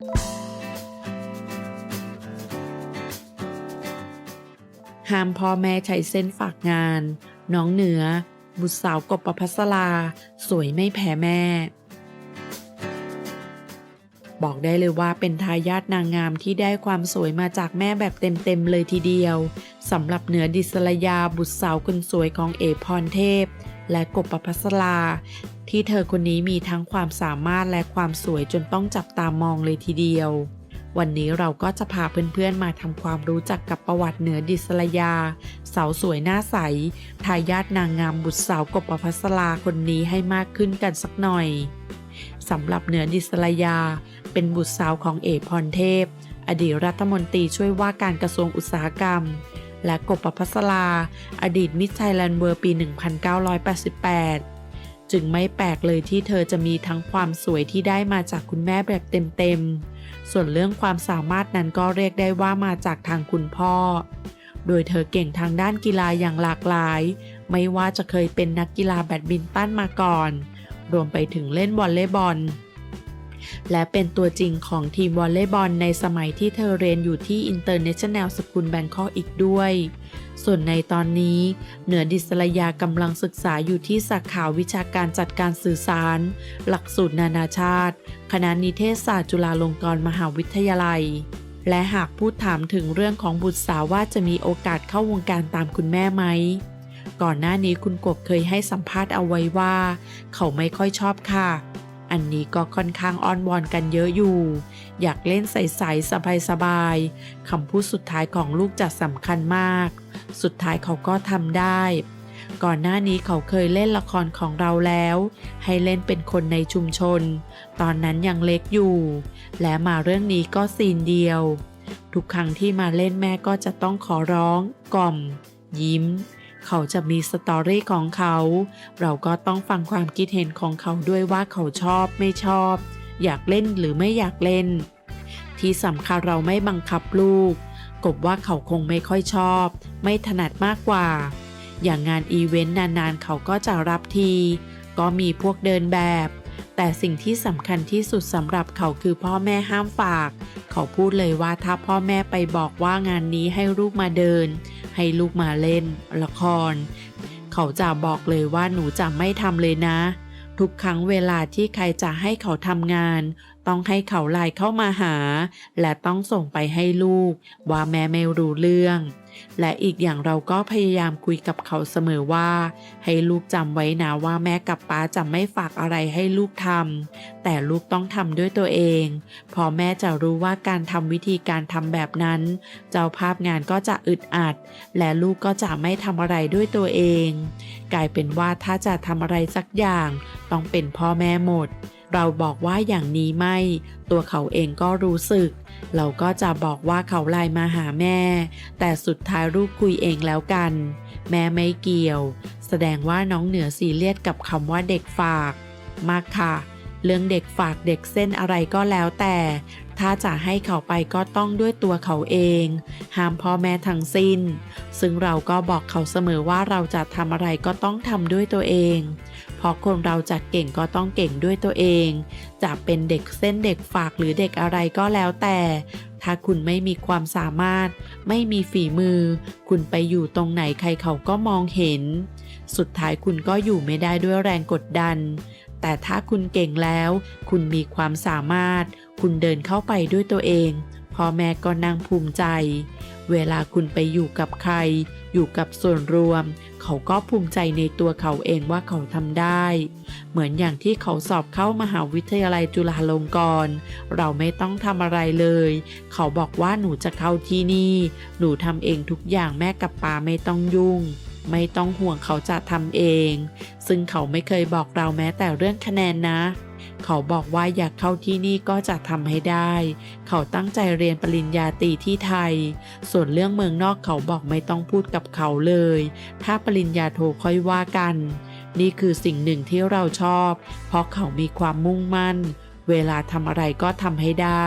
ห้ามพ่อแม่ใช้เส้นฝากงาน น้องเหนือ บุตรสาวกบประพัสราสวยไม่แพ้แม่ บอกได้เลยว่าเป็นทายาทนางงามที่ได้ความสวยมาจากแม่แบบเต็มๆเลยทีเดียวสำหรับเหนือดิศรยาบุตรสาวคนสวยของเอพรเทพ และกบประพัสรา ที่เธอคนนี้มีทั้งความสามารถและความสวยจนต้องจับตามองเลยทีเดียว วันนี้เราก็จะพาเพื่อนๆมาทำความรู้จักกับประวัติเหนือดิศรยา สาวสวยหน้าใส ทายาทนางงามบุตรสาวกบประพัสราคนนี้ให้มากขึ้นกันสักหน่อยสำหรับเหนือดิศรยา เป็นบุตรสาวของเอกพรเทพ อดีตรัฐมนตรีช่วยว่าการกระทรวงอุตสาหกรรม และกบประพัสราอดีตมิสไทยแลนด์เวิร์ปี 1988 จึงไม่แปลกเลยที่เธอจะมีทั้งความสวยที่ได้มาจากคุณแม่แบบเต็มๆ ส่วนเรื่องความสามารถนั้นก็เรียกได้ว่ามาจากทางคุณพ่อ โดยเธอเก่งทางด้านกีฬาอย่างหลากหลาย ไม่ว่าจะเคยเป็นนักกีฬาแบดมินตันมาก่อน รวมไปถึงเล่นวอลเลย์บอล และเป็นตัวจริงของทีมวอลเลย์บอลในสมัยที่เธอเรียนอยู่ที่ International School Bangkok อีกด้วย ส่วนในตอนนี้เหนือดิศรยากำลังศึกษาอยู่ที่สาขาวิชาการจัดการสื่อสาร หลักสูตรนานาชาติ คณะนิเทศศาสตร์จุฬาลงกรณ์มหาวิทยาลัย และหากพูดถามถึงเรื่องของบุตรสาวว่าจะมีโอกาสเข้าวงการตามคุณแม่ไหม ก่อนหน้านี้คุณกบเคยให้สัมภาษณ์เอาไว้ว่า เขาไม่ค่อยชอบค่ะ อันนี้ก็ค่อนข้างอ้อนวอนกันเยอะอยู่ อยากเล่นใสๆสบายๆคำพูดสุดท้ายของลูกจะสำคัญมาก สุดท้ายเขาก็ทำได้ ก่อนหน้านี้เขาเคยเล่นละครของเราแล้ว ให้เล่นเป็นคนในชุมชน ตอนนั้นยังเล็กอยู่ และมาเรื่องนี้ก็ซีนเดียว ทุกครั้งที่มาเล่นแม่ก็จะต้องขอร้อง กล่อม ยิ้ม เขาจะมีสตอรี่ของเขา เราก็ต้องฟังความคิดเห็นของเขาด้วยว่าเขาชอบไม่ชอบ อยากเล่นหรือไม่อยากเล่น ที่สำคัญเราไม่บังคับลูก กบว่าเขาคงไม่ค่อยชอบ ไม่ถนัดมากกว่า อย่างงานอีเวนต์นานๆ เขาก็จะรับที ก็มีพวกเดินแบบ แต่สิ่งที่สำคัญที่สุดสำหรับเขาคือพ่อแม่ห้ามฝาก เขาพูดเลยว่าถ้าพ่อแม่ไปบอกว่างานนี้ให้ลูกมาเดิน ให้ลูกมาเล่นละคร เขาจะบอกเลยว่าหนูจะไม่ทำเลยนะ ทุกครั้งเวลาที่ใครจะให้เขาทำงาน ต้องให้เขาไลน์เข้ามาหา และต้องส่งไปให้ลูก ว่าแม่ไม่รู้เรื่อง และอีกอย่างเราก็พยายามคุยกับเขาเสมอว่า ให้ลูกจำไว้นะว่าแม่กับป้าจะไม่ฝากอะไรให้ลูกทำแต่ลูกต้องทำด้วยตัวเองเพอแม่จะรู้ว่าการทำวิธีการทำแบบนั้น เจ้าภาพงานก็จะอึดอัด และลูกก็จะไม่ทำอะไรด้วยตัวเอง กลายเป็นว่าถ้าจะทำอะไรสักอย่าง ต้องเป็นพ่อแม่หมด เราบอกว่าอย่างนี้ไม่ ตัวเขาเองก็รู้สึก เราก็จะบอกว่าเขาไลน์มาหาแม่ แต่สุดท้ายลูกคุยเองแล้วกัน แม่ไม่เกี่ยว แสดงว่าน้องเหนือสีเลียดกับคำว่าเด็กฝาก มากค่ะ เรื่องเด็กฝากเด็กเส้นอะไรก็แล้วแต่ ถ้าจะให้เขาไปก็ต้องด้วยตัวเขาเอง ห้ามพ่อแม่ทั้งสิ้น ซึ่งเราก็บอกเขาเสมอว่าเราจะทำอะไรก็ต้องทำด้วยตัวเอง เพราะคนเราจะเก่งก็ต้องเก่งด้วยตัวเอง จะเป็นเด็กเส้นเด็กฝากหรือเด็กอะไรก็แล้วแต่ ถ้าคุณไม่มีความสามารถ ไม่มีฝีมือ คุณไปอยู่ตรงไหนใครเขาก็มองเห็น สุดท้ายคุณก็อยู่ไม่ได้ด้วยแรงกดดัน แต่ถ้าคุณเก่งแล้ว คุณมีความสามารถ คุณเดินเข้าไปด้วยตัวเองพ่อแม่ก็นั่งภูมิใจ เวลาคุณไปอยู่กับใคร อยู่กับส่วนรวม เขาก็ภูมิใจในตัวเขาเองว่าเขาทำได้ เหมือนอย่างที่เขาสอบเข้ามหาวิทยาลัยจุฬาลงกรณ์ เราไม่ต้องทำอะไรเลย เขาบอกว่าหนูจะเข้าที่นี่ หนูทำเองทุกอย่างแม่กับป้าไม่ต้องยุ่ง ไม่ต้องห่วงเขาจะทำเอง ซึ่งเขาไม่เคยบอกเราแม้แต่เรื่องคะแนนนะ เขาบอกว่าอยากเข้าที่นี่ก็จะทำให้ได้ เขาตั้งใจเรียนปริญญาตรีที่ไทย ส่วนเรื่องเมืองนอกเขาบอกไม่ต้องพูดกับเขาเลย ถ้าปริญญาโทค่อยว่ากัน นี่คือสิ่งหนึ่งที่เราชอบ เพราะเขามีความมุ่งมั่น เวลาทำอะไรก็ทำให้ได้